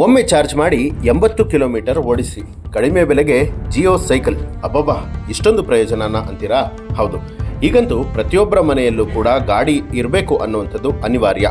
ಒಮ್ಮೆ ಚಾರ್ಜ್ ಮಾಡಿ ಎಂಬತ್ತು ಕಿಲೋಮೀಟರ್ ಓಡಿಸಿ. ಕಡಿಮೆ ಬೆಲೆಗೆ ಜಿಯೋ ಸೈಕಲ್. ಅಬ್ಬಬ್ಬಾ, ಇಷ್ಟೊಂದು ಪ್ರಯೋಜನನ ಅಂತೀರಾ? ಹೌದು. ಈಗಂತೂ ಪ್ರತಿಯೊಬ್ಬರ ಮನೆಯಲ್ಲೂ ಕೂಡ ಗಾಡಿ ಇರಬೇಕು ಅನ್ನುವಂಥದ್ದು ಅನಿವಾರ್ಯ.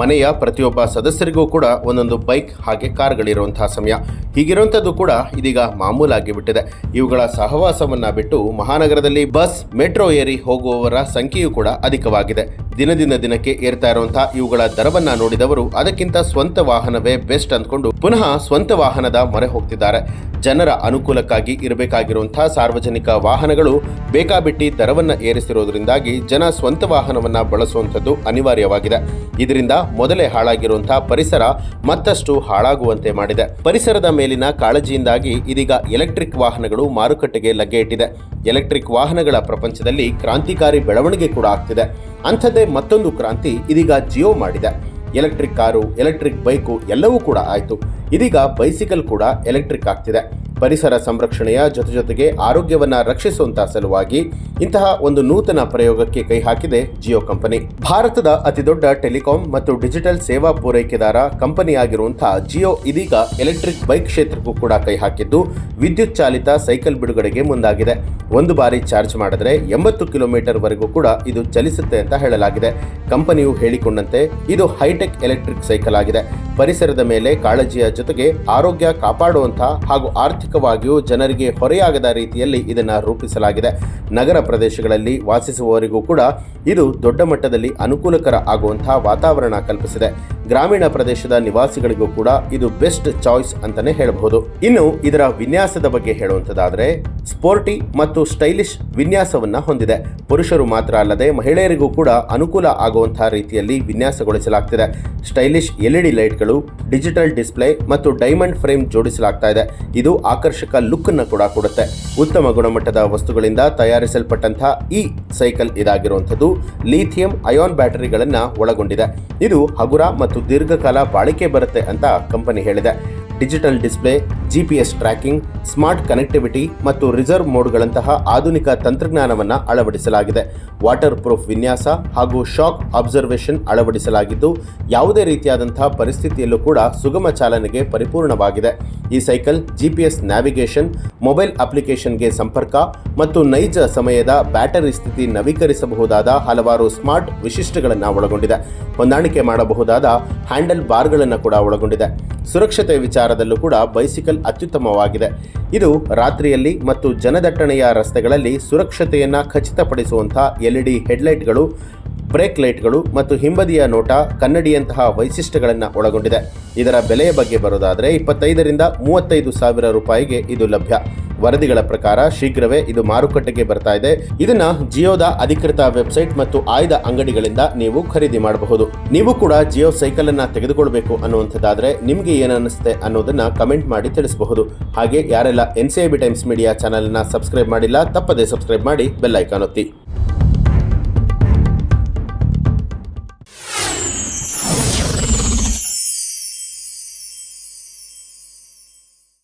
ಮನೆಯ ಪ್ರತಿಯೊಬ್ಬ ಸದಸ್ಯರಿಗೂ ಕೂಡ ಒಂದೊಂದು ಬೈಕ್ ಹಾಗೆ ಕಾರ್ಗಳಿರುವಂತಹ ಸಮಯ. ಹೀಗಿರುವಂಥದ್ದು ಕೂಡ ಇದೀಗ ಮಾಮೂಲಾಗಿ ಬಿಟ್ಟಿದೆ ಇವುಗಳ ಸಹವಾಸವನ್ನ ಬಿಟ್ಟು ಮಹಾನಗರದಲ್ಲಿ ಬಸ್, ಮೆಟ್ರೋ ಏರಿ ಹೋಗುವವರ ಸಂಖ್ಯೆಯೂ ಕೂಡ ಅಧಿಕವಾಗಿದೆ. ದಿನದಿಂದ ದಿನಕ್ಕೆ ಏರ್ತಾ ಇರುವಂತಹ ಇವುಗಳ ದರವನ್ನ ನೋಡಿದವರು ಅದಕ್ಕಿಂತ ಸ್ವಂತ ವಾಹನವೇ ಬೆಸ್ಟ್ ಅಂದ್ಕೊಂಡು ಪುನಃ ಸ್ವಂತ ವಾಹನದ ಮೊರೆ ಹೋಗ್ತಿದ್ದಾರೆ. ಜನರ ಅನುಕೂಲಕ್ಕಾಗಿ ಇರಬೇಕಾಗಿರುವಂತಹ ಸಾರ್ವಜನಿಕ ವಾಹನಗಳು ಬೇಕಾಬಿಟ್ಟಿ ದರವನ್ನ ಏರಿಸಿರೋದ್ರಿಂದಾಗಿ ಜನ ಸ್ವಂತ ವಾಹನವನ್ನ ಬಳಸುವಂಥದ್ದು ಅನಿವಾರ್ಯವಾಗಿದೆ. ಇದರಿಂದ ಮೊದಲೇ ಹಾಳಾಗಿರುವಂತಹ ಪರಿಸರ ಮತ್ತಷ್ಟು ಹಾಳಾಗುವಂತೆ ಮಾಡಿದೆ. ಪರಿಸರದ ಮೇಲಿನ ಕಾಳಜಿಯಿಂದಾಗಿ ಇದೀಗ ಎಲೆಕ್ಟ್ರಿಕ್ ವಾಹನಗಳು ಮಾರುಕಟ್ಟೆಗೆ ಲಗ್ಗೆ ಇಟ್ಟಿದೆ. ಎಲೆಕ್ಟ್ರಿಕ್ ವಾಹನಗಳ ಪ್ರಪಂಚದಲ್ಲಿ ಕ್ರಾಂತಿಕಾರಿ ಬೆಳವಣಿಗೆ ಕೂಡ ಆಗ್ತಿದೆ. ಅಂಥದ್ದೇ ಮತ್ತೊಂದು ಕ್ರಾಂತಿ ಇದೀಗ ಜಿಯೋ ಮಾಡಿದೆ. ಎಲೆಕ್ಟ್ರಿಕ್ ಕಾರು, ಎಲೆಕ್ಟ್ರಿಕ್ ಬೈಕು ಎಲ್ಲವೂ ಕೂಡ ಆಯಿತು. ಇದೀಗ ಬೈಸಿಕಲ್ ಕೂಡ ಎಲೆಕ್ಟ್ರಿಕ್ ಆಗ್ತಿದೆ. ಪರಿಸರ ಸಂರಕ್ಷಣೆಯ ಜೊತೆ ಜೊತೆಗೆ ಆರೋಗ್ಯವನ್ನ ರಕ್ಷಿಸುವಂತಹ ಸಲುವಾಗಿ ಇಂತಹ ಒಂದು ನೂತನ ಪ್ರಯೋಗಕ್ಕೆ ಕೈ ಹಾಕಿದೆ ಜಿಯೋ ಕಂಪನಿ. ಭಾರತದ ಅತಿದೊಡ್ಡ ಟೆಲಿಕಾಂ ಮತ್ತು ಡಿಜಿಟಲ್ ಸೇವಾ ಪೂರೈಕೆದಾರ ಕಂಪನಿಯಾಗಿರುವಂತಹ ಜಿಯೋ ಇದೀಗ ಎಲೆಕ್ಟ್ರಿಕ್ ಬೈಕ್ ಕ್ಷೇತ್ರಕ್ಕೂ ಕೂಡ ಕೈ ಹಾಕಿದ್ದು ವಿದ್ಯುತ್ ಚಾಲಿತ ಸೈಕಲ್ ಬಿಡುಗಡೆಗೆ ಮುಂದಾಗಿದೆ. ಒಂದು ಬಾರಿ ಚಾರ್ಜ್ ಮಾಡಿದ್ರೆ ಎಂಬತ್ತು ಕಿಲೋಮೀಟರ್ ವರೆಗೂ ಕೂಡ ಇದು ಚಲಿಸುತ್ತೆ ಅಂತ ಹೇಳಲಾಗಿದೆ. ಕಂಪನಿಯು ಹೇಳಿಕೊಂಡಂತೆ ಇದು ಹೈಟೆಕ್ ಎಲೆಕ್ಟ್ರಿಕ್ ಸೈಕಲ್ ಆಗಿದೆ. ಪರಿಸರದ ಮೇಲೆ ಕಾಳಜಿಯ ಜೊತೆಗೆ ಆರೋಗ್ಯ ಕಾಪಾಡುವಂತಹ ಹಾಗೂ ಆರ್ಥಿಕವಾಗಿಯೂ ಜನರಿಗೆ ಹೊರೆಯಾಗದ ರೀತಿಯಲ್ಲಿ ಇದನ್ನು ರೂಪಿಸಲಾಗಿದೆ. ನಗರ ಪ್ರದೇಶಗಳಲ್ಲಿ ವಾಸಿಸುವವರಿಗೂ ಕೂಡ ಇದು ದೊಡ್ಡ ಮಟ್ಟದಲ್ಲಿ ಅನುಕೂಲಕರ ಆಗುವಂತಹ ವಾತಾವರಣ ಕಲ್ಪಿಸಿದೆ. ಗ್ರಾಮೀಣ ಪ್ರದೇಶದ ನಿವಾಸಿಗಳಿಗೂ ಕೂಡ ಇದು ಬೆಸ್ಟ್ ಚಾಯ್ಸ್ ಅಂತಾನೆ ಹೇಳಬಹುದು. ಇನ್ನು ಇದರ ವಿನ್ಯಾಸದ ಬಗ್ಗೆ ಹೇಳುವಂತದಾದ್ರೆ, ಸ್ಪೋರ್ಟಿ ಮತ್ತು ಸ್ಟೈಲಿಶ್ ವಿನ್ಯಾಸವನ್ನ ಹೊಂದಿದೆ. ಪುರುಷರು ಮಾತ್ರ ಅಲ್ಲದೆ ಮಹಿಳೆಯರಿಗೂ ಕೂಡ ಅನುಕೂಲ ಆಗುವಂತಹ ರೀತಿಯಲ್ಲಿ ವಿನ್ಯಾಸಗೊಳಿಸಲಾಗ್ತಿದೆ. ಸ್ಟೈಲಿಶ್ ಎಲ್ಇಡಿ ಲೈಟ್ಗಳು, ಡಿಜಿಟಲ್ ಡಿಸ್ಪ್ಲೇ ಮತ್ತು ಡೈಮಂಡ್ ಫ್ರೇಮ್ ಜೋಡಿಸಲಾಗ್ತಾ ಇದೆ. ಇದು ಆಕರ್ಷಕ ಲುಕ್ ಅನ್ನು ಕೂಡ ಕೊಡುತ್ತೆ. ಉತ್ತಮ ಗುಣಮಟ್ಟದ ವಸ್ತುಗಳಿಂದ ತಯಾರಿಸಲ್ಪಟ್ಟಂತಹ ಈ ಸೈಕಲ್ ಇದಾಗಿರುವಂಥದ್ದು ಲಿಥಿಯಂ ಅಯಾನ್ ಬ್ಯಾಟರಿಗಳನ್ನು ಒಳಗೊಂಡಿದೆ. ಇದು ಹಗುರ ಮತ್ತು ದೀರ್ಘಕಾಲ ಬಾಳಿಕೆ ಬರುತ್ತೆ ಅಂತ ಕಂಪನಿ ಹೇಳಿದೆ. Digital display GPS tracking, smart connectivity ಮತ್ತು ರಿಸರ್ವ್ ಮೋಡ್ಗಳಂತಹ ಆಧುನಿಕ ತಂತ್ರಜ್ಞಾನವನ್ನು ಅಳವಡಿಸಲಾಗಿದೆ. ವಾಟರ್ ಪ್ರೂಫ್ ವಿನ್ಯಾಸ ಹಾಗೂ ಶಾಕ್ ಅಬ್ಸರ್ವೇಷನ್ ಅಳವಡಿಸಲಾಗಿದ್ದು, ಯಾವುದೇ ರೀತಿಯಾದಂತಹ ಪರಿಸ್ಥಿತಿಯಲ್ಲೂ ಕೂಡ ಸುಗಮ ಚಾಲನೆಗೆ ಪರಿಪೂರ್ಣವಾಗಿದೆ. ಈ ಸೈಕಲ್ ಜಿಪಿಎಸ್ ನ್ಯಾವಿಗೇಷನ್, ಮೊಬೈಲ್ ಅಪ್ಲಿಕೇಶನ್ಗೆ ಸಂಪರ್ಕ ಮತ್ತು ನೈಜ ಸಮಯದ ಬ್ಯಾಟರಿ ಸ್ಥಿತಿ ನವೀಕರಿಸಬಹುದಾದ ಹಲವಾರು ಸ್ಮಾರ್ಟ್ ವಿಶಿಷ್ಟಗಳನ್ನು ಒಳಗೊಂಡಿದೆ. ಹೊಂದಾಣಿಕೆ ಮಾಡಬಹುದಾದ ಹ್ಯಾಂಡಲ್ ಬಾರ್ಗಳನ್ನು ಕೂಡ ಒಳಗೊಂಡಿದೆ. ಸುರಕ್ಷತೆ ವಿಚಾರದಲ್ಲೂ ಕೂಡ ಬೈಸಿಕಲ್ ಅತ್ಯುತ್ತಮವಾಗಿದೆ. ಇದು ರಾತ್ರಿಯಲ್ಲಿ ಮತ್ತು ಜನದಟ್ಟಣೆಯ ರಸ್ತೆಗಳಲ್ಲಿ ಸುರಕ್ಷತೆಯನ್ನು ಖಚಿತಪಡಿಸುವಂತಹ ಎಲ್ಇಡಿ ಹೆಡ್ಲೈಟ್ಗಳು, ಬ್ರೇಕ್ ಲೈಟ್ಗಳು ಮತ್ತು ಹಿಂಬದಿಯ ನೋಟ, ಕನ್ನಡಿಯಂತಹ ವೈಶಿಷ್ಟ್ಯಗಳನ್ನು ಒಳಗೊಂಡಿದೆ. ಇದರ ಬೆಲೆಯ ಬಗ್ಗೆ ಬರೋದಾದರೆ ಇಪ್ಪತ್ತೈದರಿಂದ ಮೂವತ್ತೈದು ಸಾವಿರ ರೂಪಾಯಿಗೆ ಇದು ಲಭ್ಯ. ವರದಿಗಳ ಪ್ರಕಾರ ಶೀಘ್ರವೇ ಇದು ಮಾರುಕಟ್ಟೆಗೆ ಬರ್ತಾ ಇದೆ. ಇದನ್ನ ಜಿಯೋದ ಅಧಿಕೃತ ವೆಬ್ಸೈಟ್ ಮತ್ತು ಆಯ್ದ ಅಂಗಡಿಗಳಿಂದ ನೀವು ಖರೀದಿ ಮಾಡಬಹುದು. ನೀವು ಕೂಡ ಜಿಯೋ ಸೈಕಲ್ ಅನ್ನ ತೆಗೆದುಕೊಳ್ಬೇಕು ಅನ್ನುವಂಥದ್ದಾದ್ರೆ ನಿಮ್ಗೆ ಏನನ್ನಿಸುತ್ತೆ ಅನ್ನೋದನ್ನ ಕಮೆಂಟ್ ಮಾಡಿ ತಿಳಿಸಬಹುದು. ಹಾಗೆ ಯಾರೆಲ್ಲ ಎನ್ ಟೈಮ್ಸ್ ಮೀಡಿಯಾ ಚಾನೆಲ್ ಅನ್ನ ಸಬ್ಸ್ಕ್ರೈಬ್ ಮಾಡಿಲ್ಲ, ತಪ್ಪದೇ ಸಬ್ಸ್ಕ್ರೈಬ್ ಮಾಡಿ ಬೆಲ್ ಐಕಾನ್ ಒತ್ತಿ.